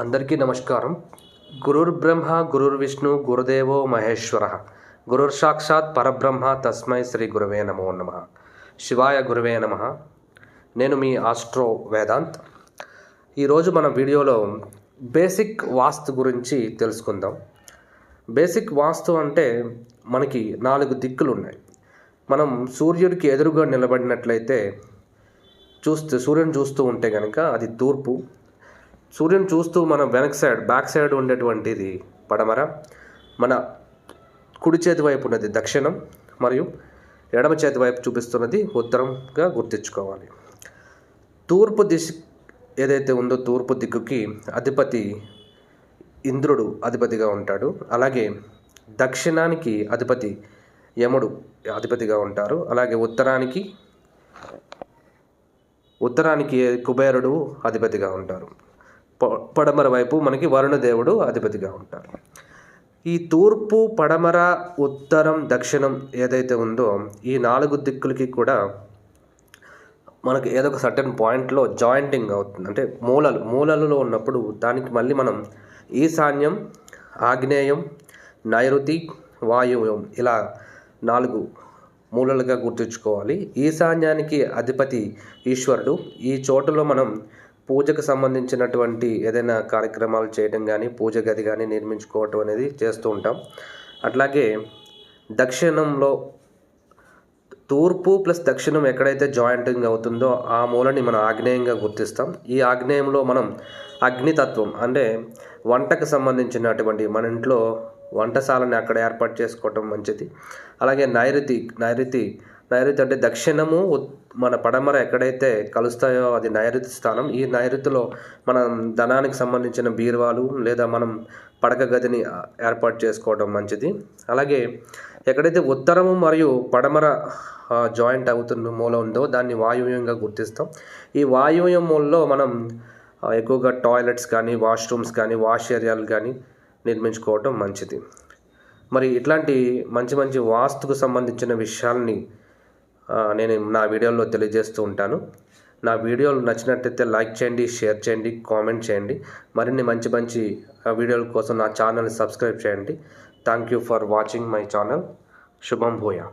అందరికీ నమస్కారం. గురుర్ బ్రహ్మ గురుర్ విష్ణు గురుదేవో మహేశ్వర. గురుర్ సాక్షాత్ పరబ్రహ్మ తస్మై శ్రీ గురవే నమో నమ. శివాయ గురవే నమ. నేను మీ ఆస్ట్రో వేదాంత్. ఈరోజు మన వీడియోలో బేసిక్ వాస్తు గురించి తెలుసుకుందాం. బేసిక్ వాస్తు అంటే మనకి నాలుగు దిక్కులు ఉన్నాయి. మనం సూర్యుడికి ఎదురుగా నిలబడినట్లయితే చూస్తే సూర్యుని చూస్తూ ఉంటే కనుక అది తూర్పు సూర్యుని చూస్తూ మనం వెనక్ సైడ్ బ్యాక్ సైడ్ ఉండేటువంటిది పడమర. మన కుడి చేతి వైపు ఉన్నది దక్షిణం మరియు ఎడమ చేతి వైపు చూపిస్తున్నది ఉత్తరంగా గుర్తించుకోవాలి. తూర్పు దిశ ఏదైతే ఉందో తూర్పు దిక్కుకి అధిపతి ఇంద్రుడు అధిపతిగా ఉంటాడు. అలాగే దక్షిణానికి అధిపతి యముడు అధిపతిగా ఉంటారు. అలాగే ఉత్తరానికి ఉత్తరానికి కుబేరుడు అధిపతిగా ఉంటారు. పడమర వైపు మనకి వరుణదేవుడు అధిపతిగా ఉంటారు. ఈ తూర్పు పడమర ఉత్తరం దక్షిణం ఏదైతే ఉందో ఈ నాలుగు దిక్కులకి కూడా మనకి ఏదో ఒక సర్టెన్ పాయింట్లో జాయింటింగ్ అవుతుంది. అంటే మూలలు మూలలలో ఉన్నప్పుడు దానికి మళ్ళీ మనం ఈశాన్యం ఆగ్నేయం నైరుతి వాయువ్యం ఇలా నాలుగు మూలలుగా గుర్తుంచుకోవాలి. ఈశాన్యానికి అధిపతి ఈశ్వరుడు. ఈ చోటులో మనం పూజకు సంబంధించినటువంటి ఏదైనా కార్యక్రమాలు చేయడం కానీ పూజ గది కానీ నిర్మించుకోవటం అనేది చేస్తూ ఉంటాం. అట్లాగే దక్షిణంలో తూర్పు ప్లస్ దక్షిణం ఎక్కడైతే జాయింటింగ్ అవుతుందో ఆ మూలని మనం ఆగ్నేయంగా గుర్తిస్తాం. ఈ ఆగ్నేయంలో మనం అగ్నితత్వం అంటే వంటకు సంబంధించినటువంటి మన ఇంట్లో వంటశాలని అక్కడ ఏర్పాటు చేసుకోవటం మంచిది. అలాగే నైరుతి నైరుతి నైరుతి అంటే దక్షిణము మన పడమర ఎక్కడైతే కలుస్తాయో అది నైరుతి స్థానం. ఈ నైరుతిలో మనం ధనానికి సంబంధించిన బీరువాలు లేదా మనం పడక గదిని ఏర్పాటు చేసుకోవడం మంచిది. అలాగే ఎక్కడైతే ఉత్తరము మరియు పడమర జాయింట్ అవుతున్న మూల ఉందో దాన్ని వాయువ్యంగా గుర్తిస్తాం. ఈ వాయువ్యం మూలలో మనం ఎక్కువగా టాయిలెట్స్ కానీ వాష్రూమ్స్ కానీ వాష్ ఏరియాలు కానీ నిర్మించుకోవటం మంచిది. మరి ఇట్లాంటి మంచి మంచి వాస్తుకు సంబంధించిన విషయాల్ని నేను నా వీడియోలో తెలియజేస్తూ ఉంటాను. నా వీడియోలు నచ్చినట్టయితే లైక్ చేయండి షేర్ చేయండి కామెంట్ చేయండి. మరిన్ని మంచి మంచి వీడియోల కోసం నా ఛానల్ని సబ్స్క్రైబ్ చేయండి. Thank you for watching my channel. శుభం భూయా.